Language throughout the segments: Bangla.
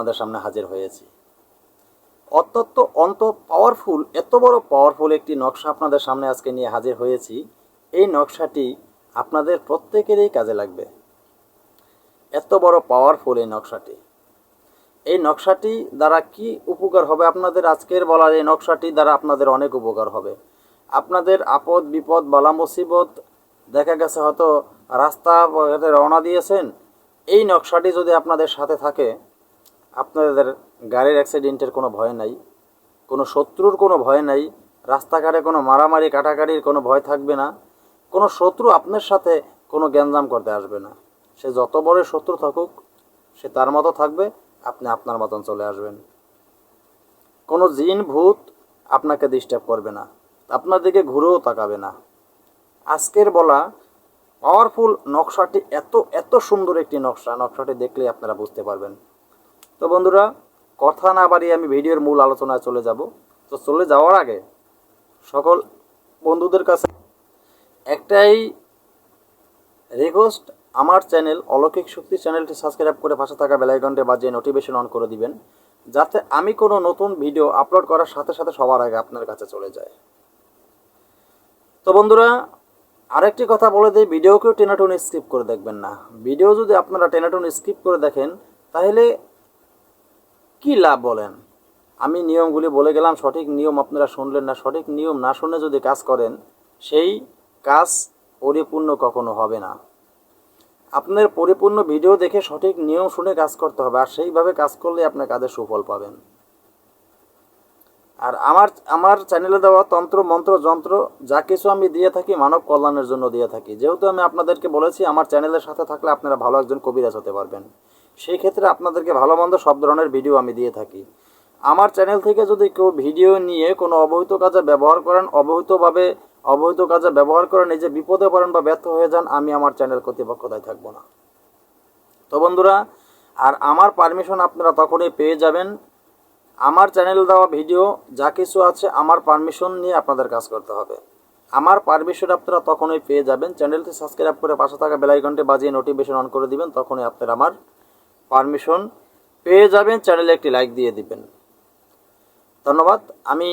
আমাদের সামনে হাজির হয়েছি। অত্যন্ত, অন্ত পাওয়ারফুল এত বড় পাওয়ারফুল একটি নকশা আপনাদের সামনে আজকে নিয়ে হাজির হয়েছি। এই নকশাটি আপনাদের প্রত্যেকেরই কাজে লাগবে। এত বড় পাওয়ারফুল এই নকশাটি। এই নকশাটি দ্বারা কি উপকার হবে আপনাদের আজকের বলার এই নকশাটি দ্বারা আপনাদের অনেক উপকার হবে। আপনাদের আপদ, বিপদ, বালা মুসিবত, দেখা গেছে হয়তো রাস্তা রওনা দিয়েছেন। এই নকশাটি যদি আপনাদের সাথে থাকে আপনাদের গাড়ির অ্যাক্সিডেন্টের কোনো ভয় নাই, কোনো শত্রুর কোনো ভয় নাই, রাস্তাঘাটে কোনো মারামারি, কাটাকাটির কোনো ভয় থাকবে না, কোনো শত্রু আপনার সাথে কোনো গ্যাঞ্জাম করতে আসবে না। সে যত বড় শত্রু থাকুক, সে তার মতো থাকবে, আপনি আপনার মতন চলে আসবেন। কোনো জিন, ভূত আপনাকে ডিস্টার্ব করবে না, আপনার দিকে ঘুরেও তাকাবে না। আজকের বলা পাওয়ারফুল নকশাটি এত এত সুন্দর একটি নকশা, নকশাটি দেখলেই আপনারা বুঝতে পারবেন। তো বন্ধুরা, কথা না বাড়িয়ে আমি ভিডিওর মূল আলোচনায় চলে যাব। তো চলে যাওয়ার আগে সকল বন্ধুদের কাছে একটাই রিকোয়েস্ট আমার চ্যানেল অলৌকিক শক্তি চ্যানেলটি সাবস্ক্রাইব করে পাশে থাকা বেলাইকনটে বাজিয়ে নোটিফিকেশন অন করে দিবেন, যাতে আমি কোনো নতুন ভিডিও আপলোড করার সাথে সাথে সবার আগে আপনার কাছে চলে যায়। তো বন্ধুরা, আরেকটি কথা বলে দিই ভিডিওকেও টেনাটুন স্কিপ করে দেখবেন না। ভিডিও যদি আপনারা টেনাটুন স্কিপ করে দেখেন, তাহলে কি লাভ বলেন? আমি নিয়মগুলি বলে গেলাম, সঠিক নিয়ম আপনারা শুনলেন না। সঠিক নিয়ম না শুনে যদি কাজ করেন, সেই কাজ পরিপূর্ণ কখনো হবে না। আপনার পরিপূর্ণ ভিডিও দেখে সঠিক নিয়ম শুনে কাজ করতে হবে, আর সেইভাবে কাজ করলে আপনার কাজের সুফল পাবেন। আর আমার আমার চ্যানেলে দেওয়া তন্ত্র, মন্ত্র, যন্ত্র, যা কিছু আমি দিয়ে থাকি মানব কল্যাণের জন্য দিয়ে থাকি। যেহেতু আমি আপনাদেরকে বলেছি, আমার চ্যানেলের সাথে থাকলে আপনারা ভালো একজন কবিরাজ হতে পারবেন। সেই ক্ষেত্রে আপনাদেরকে ভালো মন্দ সব ধরনের ভিডিও আমি দিয়ে থাকি। আমার চ্যানেল থেকে যদি কেউ ভিডিও নিয়ে কোনো অবহিত কাজে ব্যবহার করেন, অবহিতভাবে অবহিত কাজে ব্যবহার করে নিজে বিপদে পড়েন বা ব্যর্থ হয়ে যান, আমি আমার চ্যানেল কর্তৃপক্ষতায় থাকব না। তো বন্ধুরা, আর আমার পারমিশন আপনারা তখনই পেয়ে যাবেন। আমার চ্যানেল দেওয়া ভিডিও যা কিছু আছে, আমার পারমিশন নিয়ে আপনাদের কাজ করতে হবে। আমার পারমিশন আপনারা তখনই পেয়ে যাবেন। চ্যানেলটি সাবস্ক্রাইব করে পাশে থাকা বেলাইকনটি বাজিয়ে নোটিফিকেশন অন করে দিবেন, তখনই আপনারা আমার পারমিশন পেয়ে যাবেন, চ্যানেলে একটি লাইক দিয়ে দিবেন। ধন্যবাদ, আমি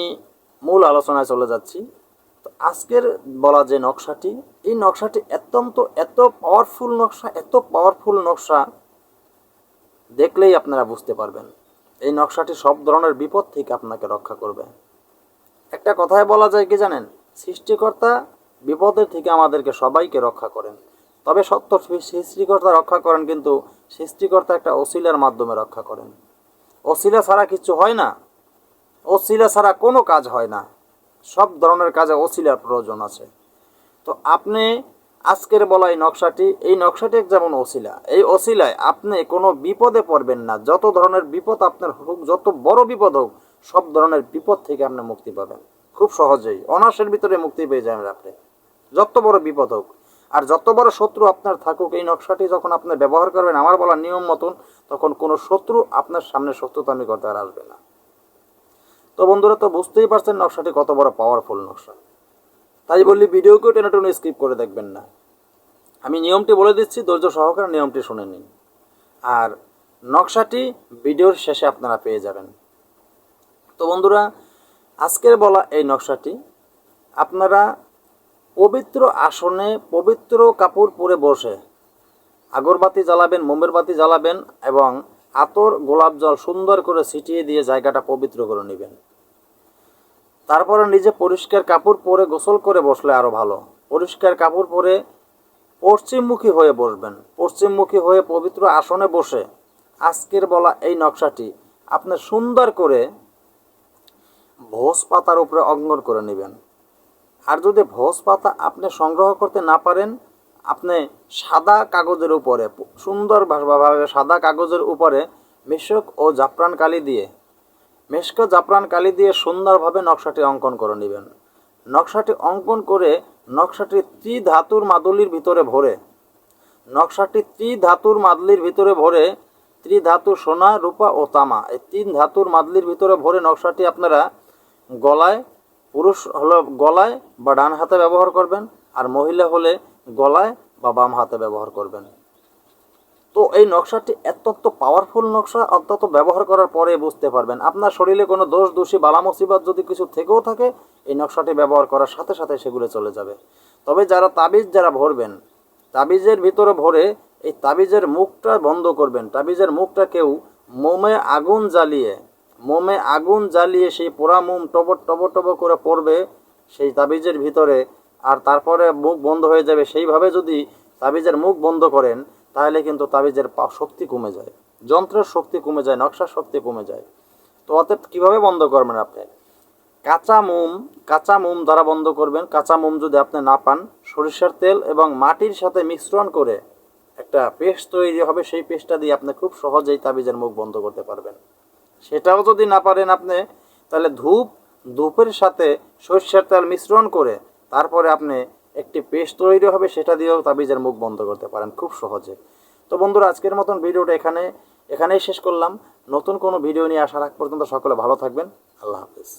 মূল আলোচনায় চলে যাচ্ছি। তো আজকের বলা যে নকশাটি, এই নকশাটি অত্যন্ত, এত পাওয়ারফুল নকশা, এত পাওয়ারফুল নকশা দেখলেই আপনারা বুঝতে পারবেন। এই নকশাটি সব ধরনের বিপদ থেকে আপনাকে রক্ষা করবে। একটা কথায় বলা যায় কি জানেন, সৃষ্টিকর্তা বিপদের থেকে আমাদেরকে সবাইকে রক্ষা করেন। তবে সত্য সৃষ্টিকর্তা রক্ষা করেন, কিন্তু সৃষ্টিকর্তা একটা অশিলার মাধ্যমে রক্ষা করেন। অশিলা ছাড়া কিছু হয় না। অশিলা ছাড়া কোনো কাজ হয় না। সব ধরনের কাজে অশিলার প্রয়োজন আছে। তো আপনি আজকের বলা এই নকশাটি এই নকশাটি যেমন অশিলা, এই অশিলায় আপনি কোনো বিপদে পড়বেন না। যত ধরনের বিপদ আপনার হোক, যত বড় বিপদ হোক, সব ধরনের বিপদ থেকে আপনি মুক্তি পাবেন। খুব সহজেই অনার্সের ভিতরে মুক্তি পেয়ে যাবেন আপনি। যত বড় বিপদ হোক। আর যত বড় শত্রু আপনার থাকুক, এই নকশাটি যখন আপনি ব্যবহার করবেন, আমার বলা নিয়ম মতন, তখন কোনো শত্রু আপনার সামনে শত্রুতামি করতে আর আসবে না। তো বন্ধুরা, তো বুঝতেই পারছেন নকশাটি কত বড় পাওয়ারফুল নকশা। তাই বললি, ভিডিওকেও টেনে টেনে স্কিপ করে দেখবেন না। আমি নিয়মটি বলে দিচ্ছি, ধৈর্য সহকারে নিয়মটি শুনে নিন। আর নকশাটি ভিডিওর শেষে আপনারা পেয়ে যাবেন। তো বন্ধুরা, আজকের বলা এই নকশাটি আপনারা পবিত্র আসনে পবিত্র কাপড় পরে বসে। আগরবাতি জ্বালাবেন মোমের বাতি জ্বালাবেন এবং আতর, গোলাপ জল সুন্দর করে ছিটিয়ে দিয়ে জায়গাটা পবিত্র করে নেবেন। তারপরে নিজে পরিষ্কার কাপড় পরে গোসল করে বসলে আরও ভালো। পরিষ্কার কাপড় পরে পশ্চিমমুখী হয়ে বসবেন। পশ্চিমমুখী হয়ে পবিত্র আসনে বসে আজকের বলা এই নকশাটি আপনি সুন্দর করে ভোজ পাতার উপরে অঙ্গন করে নেবেন। আর যদি ভোজ পাতা আপনি সংগ্রহ করতে না পারেন, আপনি সাদা কাগজের উপরে সুন্দরভাবে সাদা কাগজের উপরে মেশক ও জাফরান কালি দিয়ে, মেশক জাফরান কালি দিয়ে সুন্দরভাবে নকশাটি অঙ্কন করে নেবেন। নকশাটি অঙ্কন করে নকশাটি ত্রি ধাতুর মাদুলির ভিতরে ভরে, নকশাটি ত্রি ধাতুর মাদলির ভিতরে ভরে ত্রিধাতু সোনা, রূপা ও তামা, এই তিন ধাতুর মাদলির ভিতরে ভরে নকশাটি আপনারা গলায় পুরুষ হলো গলায় বা ডান হাতে ব্যবহার করবেন, আর মহিলা হলে গলায় বা বাম হাতে ব্যবহার করবেন। তো এই নকশাটি অত্যন্ত পাওয়ারফুল নকশা, অত্যন্ত ব্যবহার করার পরে বুঝতে পারবেন। আপনার শরীরে কোনো দোষ, দোষী, বালা মুসিবত যদি কিছু থেকেও থাকে, এই নকশাটি ব্যবহার করার সাথে সাথে সেগুলো চলে যাবে। তবে যারা তাবিজ যারা ভরবেন, তাবিজের ভিতরে ভরে এই তাবিজের মুখটা বন্ধ করবেন। তাবিজের মুখটা কেউ মোমে আগুন জ্বালিয়ে মোমে আগুন জ্বালিয়ে সেই পোড়া মোম টবর টবর টবর করে পড়বে সেই তাবিজের ভিতরে, আর তারপরে মুখ বন্ধ হয়ে যাবে। সেইভাবে যদি তাবিজের মুখ বন্ধ করেন, তাহলে কিন্তু তাবিজের শক্তি কমে যায়। যন্ত্রের শক্তি কমে যায়, নকশার শক্তি কমে যায়। তো অতএব কীভাবে বন্ধ করবেন আপনি? কাঁচা মোম কাঁচা মোম দ্বারা বন্ধ করবেন। কাঁচা মোম যদি আপনি না পান, সরিষার তেল এবং মাটির সাথে মিশ্রণ করে একটা পেস্ট তৈরি হবে। সেই পেস্টটা দিয়ে আপনি খুব সহজেই তাবিজের মুখ বন্ধ করতে পারবেন। সেটাও যদি না পারেন আপনি, তাহলে ধূপ, ধূপের সাথে সর্ষের তেল মিশ্রণ করে তারপরে আপনি একটি পেস্ট তৈরি হবে, সেটা দিয়েও তাবিজের মুখ বন্ধ করতে পারেন খুব সহজে। তো বন্ধুরা, আজকের মতন ভিডিওটা এখানে, এখানেই শেষ করলাম। নতুন কোনো ভিডিও নিয়ে আসার আগ পর্যন্ত সকলে ভালো থাকবেন। আল্লাহ হাফিজ।